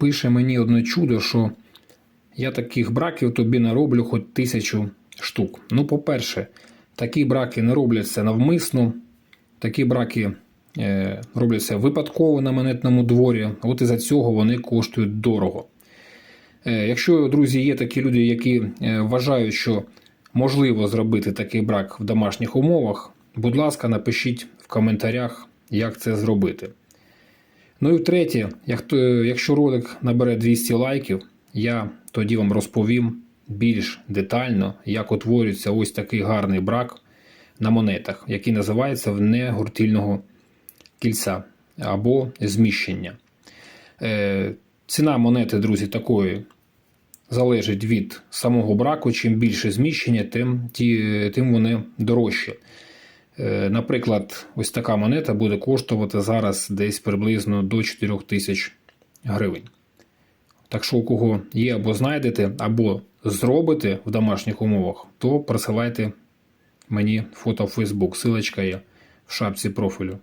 пише мені одне чудо, що я таких браків тобі нароблю хоч тисячу штук. Ну, по-перше, такі браки не робляться навмисно, такі браки е, робляться випадково на монетному дворі, от із-за цього вони коштують дорого. Е, Якщо, друзі, є такі люди, які е, вважають, що можливо зробити такий брак в домашніх умовах, будь ласка, напишіть в коментарях, як це зробити. Ну і втретє, якщо ролик набере 200 лайків, я тоді вам розповім більш детально, як утворюється ось такий гарний брак на монетах, який називається вне гуртильного кільця або зміщення. Е, ціна монети, друзі, такої залежить від самого браку. Чим більше зміщення, тим, тим вони дорожчі. Е, Наприклад, ось така монета буде коштувати зараз десь приблизно до 4 тисяч гривень. Так що, у кого є або знайдете, або зробите в домашніх умовах, то присилайте мені фото в Facebook. Силочка є в шапці профілю.